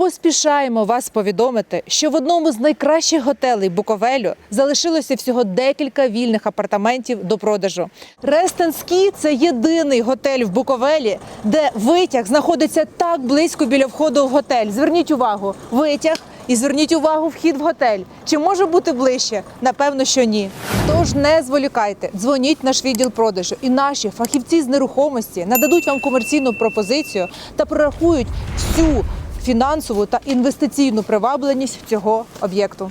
Поспішаємо вас повідомити, що в одному з найкращих готелей Буковелю залишилося всього декілька вільних апартаментів до продажу. Рестенський це єдиний готель в Буковелі, де витяг знаходиться так близько біля входу в готель. Зверніть увагу, витяг і зверніть увагу вхід в готель. Чи може бути ближче? Напевно, що ні. Тож не зволікайте, дзвоніть наш відділ продажу, і наші фахівці з нерухомості нададуть вам комерційну пропозицію та прорахують всю фінансову та інвестиційну привабленість цього об'єкту.